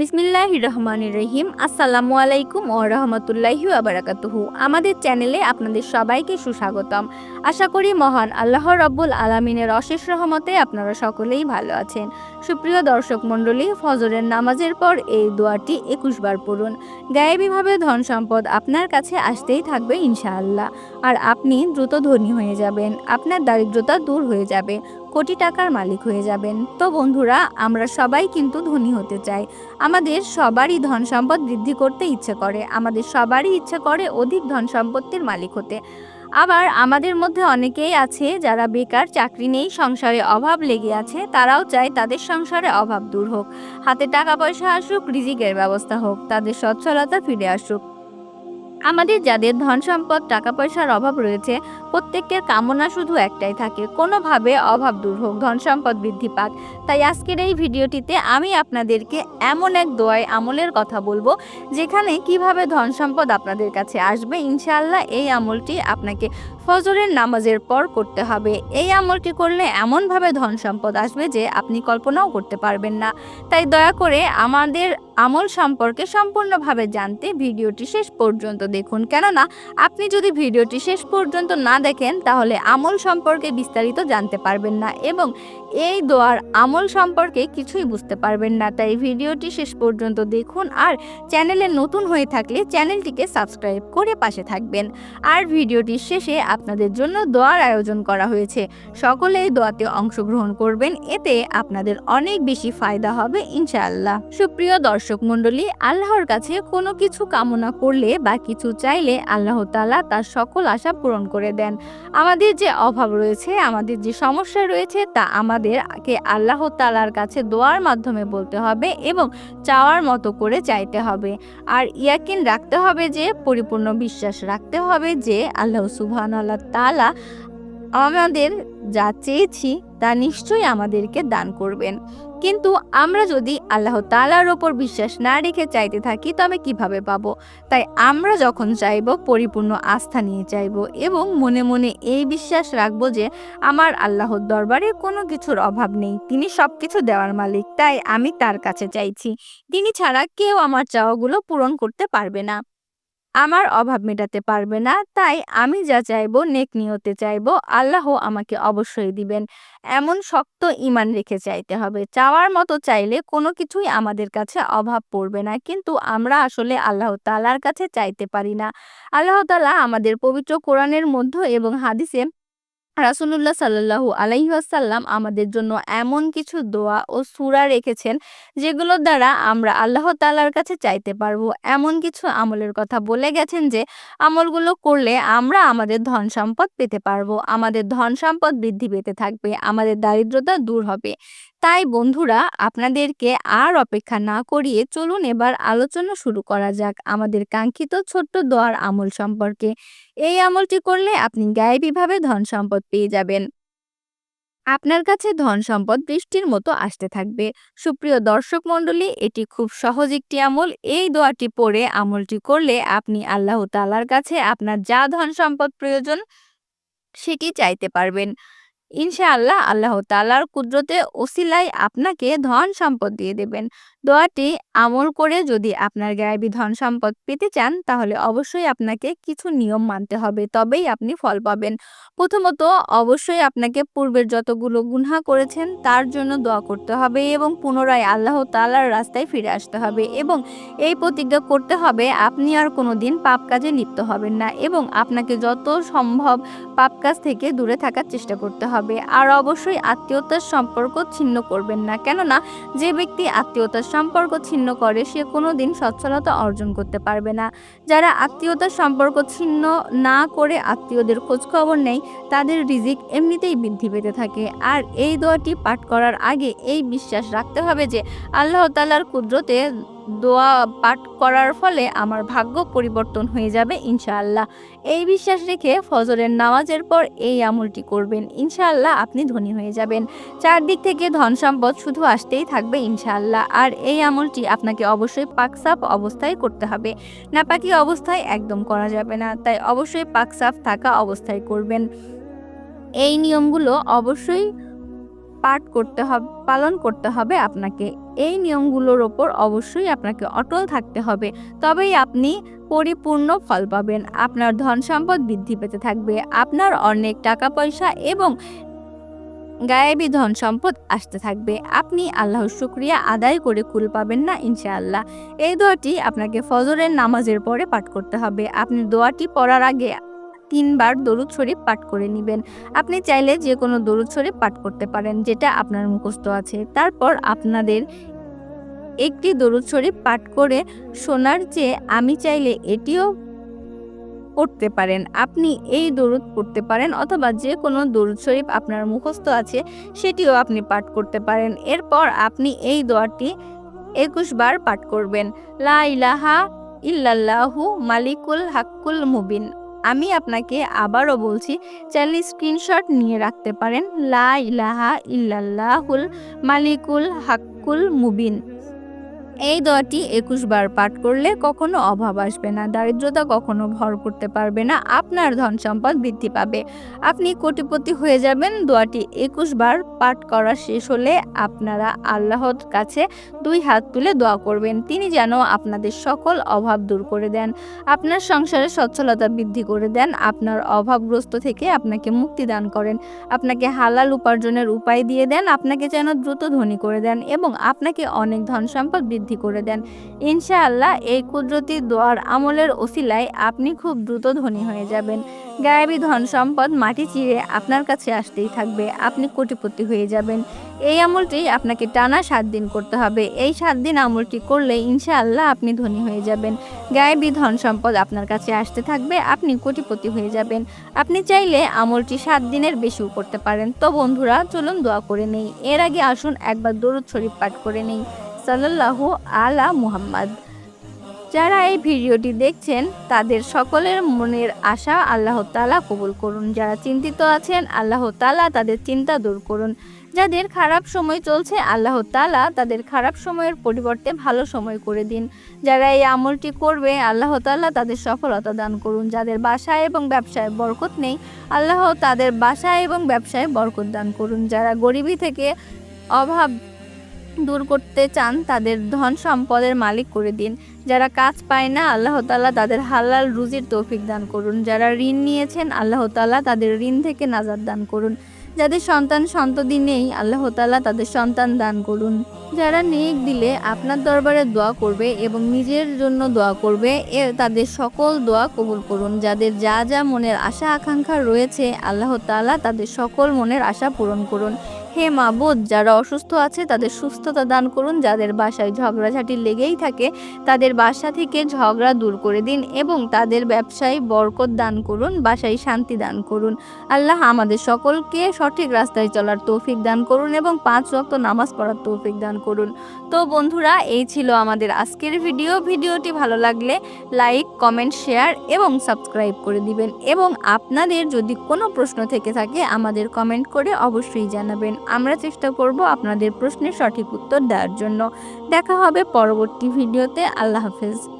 বিসমিল্লাহ রহমান রহিম আসসালামু আলাইকুম ও রহমতুল্লাহি আবরাকাতুহু আমাদের চ্যানেলে আপনাদের সবাইকে সুস্বাগতম। আশা করি মহান আল্লাহ রব্বুল আলমিনের অশেষ রহমতে আপনারা সকলেই ভালো আছেন। সুপ্রিয় দর্শক মণ্ডলী, ফজরের নামাজের পর এই দোয়াটি একুশ বার পড়ুন। গায়েবীভাবে ধন সম্পদ আপনার কাছে আসতেই থাকবে ইনশাআল্লাহ। আর আপনি দ্রুত ধনী হয়ে যাবেন। আপনার দারিদ্রতা দূর হয়ে যাবে। কোটি টাকার মালিক হয়ে যাবেন। তো বন্ধুরা, আমরা সবাই কিন্তু ধনী হতে চাই। আমাদের সবারই ধন সম্পদ বৃদ্ধি করতে ইচ্ছে করে। আমাদের সবারই ইচ্ছে করে অধিক ধন সম্পত্তির মালিক হতে। আবার আমাদের মধ্যে অনেকেই আছে যারা বেকার, চাকরি নেই, সংসারে অভাব লেগে আছে। তারাও চায় তাদের সংসারে অভাব দূর হোক। হাতে টাকা পয়সা আসুক, রিজিকের ব্যবস্থা হোক। তাদের সচ্ছলতা ফিরে আসুক। আমাদের যাদের ধন সম্পদ, টাকা পয়সার অভাব রয়েছে, প্রত্যেকের কামনা শুধু একটাই থাকে, কোনোভাবে অভাব দূর হোক, ধন সম্পদ বৃদ্ধি পাক। তাই আজকের এই ভিডিওটিতে আমি আপনাদেরকে এমন এক দোয়ায় আমলের কথা বলব, যেখানে কীভাবে ধন সম্পদ আপনাদের কাছে আসবে, ইনশাআল্লাহ এই আমলটি আপনাকে ফজরের নামাজের পর করতে হবে। এই আমলটি করলে এমনভাবে ধন সম্পদ আসবে যে আপনি কল্পনাও করতে পারবেন না। তাই দয়া করে আমাদের আমল সম্পর্কে সম্পূর্ণভাবে জানতে ভিডিওটি শেষ পর্যন্ত দেখুন। কেননা, আপনি যদি ভিডিওটি শেষ পর্যন্ত না দেখেন, তাহলে আমল সম্পর্কে বিস্তারিত জানতে পারবেন না এবং এই দোয়ার আমল সম্পর্কে কিছুই বুঝতে পারবেন না। তাই ভিডিওটি শেষ পর্যন্ত দেখুন আর চ্যানেলে নতুন হয়ে থাকলে চ্যানেলটিকে সাবস্ক্রাইব করে পাশে থাকবেন। আর ভিডিওটির শেষে আপনাদের জন্য দোয়ার আয়োজন করা হয়েছে। সকলে এই দোয়াতে অংশগ্রহণ করবেন, এতে আপনাদের অনেক বেশি ফায়দা হবে ইনশাআল্লাহ। সুপ্রিয় দর্শক মণ্ডলী, আল্লাহর কাছে কোনো কিছু কামনা করলে বা কিছু চাইলে আল্লাহ তালা তার সকল আশা পূরণ করে দেন। আমাদের যে অভাব রয়েছে, আমাদের যে সমস্যা রয়েছে, তা আমাদেরকে আল্লাহ তালার কাছে দোয়ার মাধ্যমে বলতে হবে এবং চাওয়ার মতো করে চাইতে হবে। আর ইয়াকিন রাখতে হবে যে, পরিপূর্ণ বিশ্বাস রাখতে হবে যে, আল্লাহ সুবহান আল্লাহ তালা আমাদের যা চেয়েছি, তা নিশ্চয়ই আমাদেরকে দান করবেন। কিন্তু আমরা যদি আল্লাহ তালার ওপর বিশ্বাস না রেখে চাইতে থাকি, তবে কীভাবে পাব? তাই আমরা যখন চাইব, পরিপূর্ণ আস্থা নিয়ে চাইব এবং মনে মনে এই বিশ্বাস রাখব যে আমার আল্লাহর দরবারে কোনো কিছুর অভাব নেই। তিনি সব কিছু দেওয়ার মালিক, তাই আমি তার কাছে চাইছি। তিনি ছাড়া কেউ আমার চাওয়াগুলো পূরণ করতে পারবে না। আমার অভাব মেটাতে পারবে না। তাই আমি যা চাইব নেক নিয়তে চাইব, আল্লাহ আমাকে অবশ্যই দিবেন। এমন শক্ত ইমান রেখে চাইতে হবে। চাওয়ার মতো চাইলে কোনো কিছুই আমাদের কাছে অভাব পড়বে না। কিন্তু আমরা আসলে আল্লাহ তালার কাছে চাইতে পারি না। আল্লাহ তালা আমাদের পবিত্র কোরআনের মধ্য এবং হাদিসে রাসুলুল্লাহ সাল্লাহু আলাইসাল্লাম আমাদের জন্য এমন কিছু দোয়া ও সুরা রেখেছেন, যেগুলো দ্বারা আমরা আল্লাহ তালার কাছে চাইতে পারব। এমন কিছু আমলের কথা বলে গেছেন যে, আমলগুলো করলে আমরা আমাদের ধন সম্পদ পেতে পারব। আমাদের ধন সম্পদ বৃদ্ধি পেতে থাকবে, আমাদের দারিদ্রতা দূর হবে। তাই বন্ধুরা, আপনাদেরকে আর অপেক্ষা না করিয়ে চলুন এবার আলোচনা শুরু করা যাক আমাদের কাঙ্ক্ষিত ছোট্ট দোয়ার আমল সম্পর্কে। এই আমলটি করলে আপনি গায়েবীভাবে ধন সম্পদ পেয়ে যাবেন। আপনার কাছে ধন সম্পদ বৃষ্টির মতো আসতে থাকবে। সুপ্রিয় দর্শক মণ্ডলী, এটি খুব সহজ একটি আমল। এই দোয়াটি পড়ে আমলটি করলে আপনি আল্লাহ তালার কাছে আপনার যা ধন সম্পদ প্রয়োজন, সেটি চাইতে পারবেন। ইনশাআল্লাহ আল্লাহ তালার কুদরতে ওসিলায় আপনাকে ধন সম্পদ দিয়ে দেবেন। দোয়াটি আমল করে যদি আপনার গায়েবী ধন সম্পদ পেতে চান, তাহলে অবশ্যই আপনাকে কিছু নিয়ম মানতে হবে, তবেই আপনি ফল পাবেন। প্রথমত, অবশ্যই আপনাকে পূর্বের যতগুলো গুনহা করেছেন, তার জন্য দোয়া করতে হবে এবং পুনরায় আল্লাহ তালার রাস্তায় ফিরে আসতে হবে এবং এই প্রতিজ্ঞা করতে হবে, আপনি আর কোনো দিন পাপ কাজে লিপ্ত হবেন না এবং আপনাকে যত সম্ভব পাপ কাজ থেকে দূরে থাকার চেষ্টা করতে হবে। আর অবশ্যই আত্মীয়তার সম্পর্ক ছিন্ন করবেন না। কেননা, যে ব্যক্তি আত্মীয়তার সম্পর্ক ছিন্ন করে, সে কোনো দিন সচ্ছলতা অর্জন করতে পারবে না। যারা আত্মীয়তার সম্পর্ক ছিন্ন না করে আত্মীয়দের খোঁজখবর নেয়, তাদের রিজিক এমনিতেই বৃদ্ধি পেতে থাকে। আর এই দোয়াটি পাঠ করার আগে এই বিশ্বাস রাখতে হবে যে, আল্লাহ তালার কুদরতে দোয়া পাঠ করার ফলে আমার ভাগ্য পরিবর্তন হয়ে যাবে, ইনশাআল্লাহ। এই বিশ্বাস রেখে ফজরের নামাজের পর এই আমলটি করবেন, ইনশাআল্লাহ আপনি ধনী হয়ে যাবেন। চারদিক থেকে ধন সম্পদ শুধু আসতেই থাকবে, ইনশাআল্লাহ। আর এই আমলটি আপনাকে অবশ্যই পাকসাফ অবস্থায় করতে হবে। নাপাকি অবস্থায় একদম করা যাবে না, তাই অবশ্যই পাকসাফ থাকা অবস্থায় করবেন। এই নিয়মগুলো অবশ্যই পাঠ করতে হবে, পালন করতে হবে আপনাকে। এই নিয়মগুলোর ওপর অবশ্যই আপনাকে অটল থাকতে হবে। তবেই আপনি পরিপূর্ণ ফল পাবেন। আপনার ধন সম্পদ বৃদ্ধি পেতে থাকবে। আপনার অনেক টাকা পয়সা এবং গায়েবী ধন সম্পদ আসতে থাকবে। আপনি আল্লাহর শুক্রিয়া আদায় করে কুল পাবেন না, ইনশাআল্লাহ। এই দোয়াটি আপনাকে ফজরের নামাজের পরে পাঠ করতে হবে। আপনি দোয়াটি পড়ার আগে তিনবার দরুদ শরীফ পাঠ করে নেবেন। আপনি চাইলে যে কোনো দরুদ শরীফ পাঠ করতে পারেন, যেটা আপনার মুখস্থ আছে। তারপর আপনাদের একটি দরুদ শরীফ পাঠ করে শোনার চেয়ে আমি চাইলে এটিও পড়তে পারেন। আপনি এই দরুদ পড়তে পারেন অথবা যে কোনো দরুদ শরীফ আপনার মুখস্থ আছে, সেটিও আপনি পাঠ করতে পারেন। এরপর আপনি এই দোয়াটি একুশ বার পাঠ করবেন। লা ইলাহা ইল্লাল্লাহু মালিকুল হাক্কুল মুবিন। আমি আপনাকে আবারও বলছি, চাইলে স্ক্রিনশট নিয়ে রাখতে পারেন। লা ইলাহা ইল্লাল্লাহুল মালিকুল হাক্কুল মুবিন। এই দোয়াটি একুশ বার পাঠ করলে কখনো অভাব আসবে না, দারিদ্রতা কখনো ভর করতে পারবে না, আপনার ধন সম্পদ বৃদ্ধি পাবে। আপনি কোটিপতি হয়ে যাবেন, দোয়াটি একুশ বার পাঠ করা শেষ হলে আপনারা আল্লাহর কাছে দুই হাত তুলে দোয়া করবেন, তিনি যেন আপনাদের সকল অভাব দূর করে দেন, আপনার সংসারে সচ্ছলতা বৃদ্ধি করে দেন, আপনার অভাবগ্রস্ত থেকে আপনাকে মুক্তি দান করেন, আপনাকে হালাল উপার্জনের উপায় দিয়ে দেন, আপনাকে যেন দ্রুত ধনী করে দেন এবং আপনাকে অনেক ধন সম্পদ বৃদ্ধি করে দেন। ইনশাআল্লাহ এই কুদরতি দোয়ার আমলের ওসিলায় আপনি খুব দ্রুত ধনী হয়ে যাবেন। গায়েবী ধন সম্পদ মাটি চিরে আপনার কাছে আসতেই থাকবে, আপনি কোটিপতি হয়ে যাবেন। এই আমলটি আপনাকে টানা সাত দিন করতে হবে। এই সাত দিন আমলটি করলে ইনশাআল্লাহ আপনি ধনী হয়ে যাবেন। গায়েবী ধন সম্পদ আপনার কাছে আসতে থাকবে, আপনি কোটিপতি হয়ে যাবেন। আপনি চাইলে আমলটি সাত দিনের বেশিও করতে পারেন। তো বন্ধুরা, চলুন দোয়া করে নেই। এর আগে আসুন একবার দরুদ শরীফ পাঠ করে নেই। সাল্লাল্লাহু আলা মুহাম্মদ। যারা এই ভিডিওটি দেখছেন, তাদের সকলের মনের আশা আল্লাহ তালা কবুল করুন। যারা চিন্তিত আছেন, আল্লাহ তালা তাদের চিন্তা দূর করুন। যাদের খারাপ সময় চলছে, আল্লাহ তালা তাদের খারাপ সময়ের পরিবর্তে ভালো সময় করে দিন। যারা এই আমলটি করবে, আল্লাহ তালা তাদের সফলতা দান করুন। যাদের বাসায় এবং ব্যবসায় বরকত নেই, আল্লাহ তাদের বাসায় এবং ব্যবসায় বরকত দান করুন। যারা গরিবী থেকে অভাব দূর করতে চান, তাদের ধন সম্পদের মালিক করে দিন। যারা কাজ পায় না, আল্লাহ তাআলা তাদের হালাল রুজির তৌফিক দান করুন। যারা ঋণ নিয়েছেন, আল্লাহ তাআলা তাদের ঋণ থেকে নাজার দান করুন। যাদের সন্তান সন্ততি নেই, আল্লাহ তাআলা তাদের সন্তান দান করুন। যারা নেক দিলে আপনার দরবারে দোয়া করবে এবং নিজের জন্য দোয়া করবে, এ তাদের সকল দোয়া কবুল করুন। যাদের যা যা মনের আশা আকাঙ্ক্ষা রয়েছে, আল্লাহ তাআলা তাদের সকল মনের আশা পূরণ করুন। হে মাবুদ, যারা অসুস্থ আছে তাদের সুস্থতা দান করুন, যাদের বাসায় ঝগড়াঝাটি লেগেই থাকে তাদের বাসা থেকে ঝগড়া দূর করে দিন এবং তাদের ব্যবসায় বরকত দান করুন, বাসায় শান্তি দান করুন। আল্লাহ আমাদের সকলকে সঠিক রাস্তায় চলার তৌফিক দান করুন এবং পাঁচ ওয়াক্ত নামাজ পড়ার তৌফিক দান করুন। তো বন্ধুরা, এই ছিল আমাদের আজকের ভিডিও। ভিডিওটি ভালো লাগলে লাইক, কমেন্ট, শেয়ার এবং সাবস্ক্রাইব করে দিবেন এবং আপনাদের যদি কোনো প্রশ্ন থেকে থাকে আমাদের কমেন্ট করে অবশ্যই জানাবেন। আমরা চেষ্টা করব আপনাদের প্রশ্নের সঠিক উত্তর দেওয়ার জন্য। দেখা হবে পরবর্তী ভিডিওতে। আল্লাহ হাফেজ।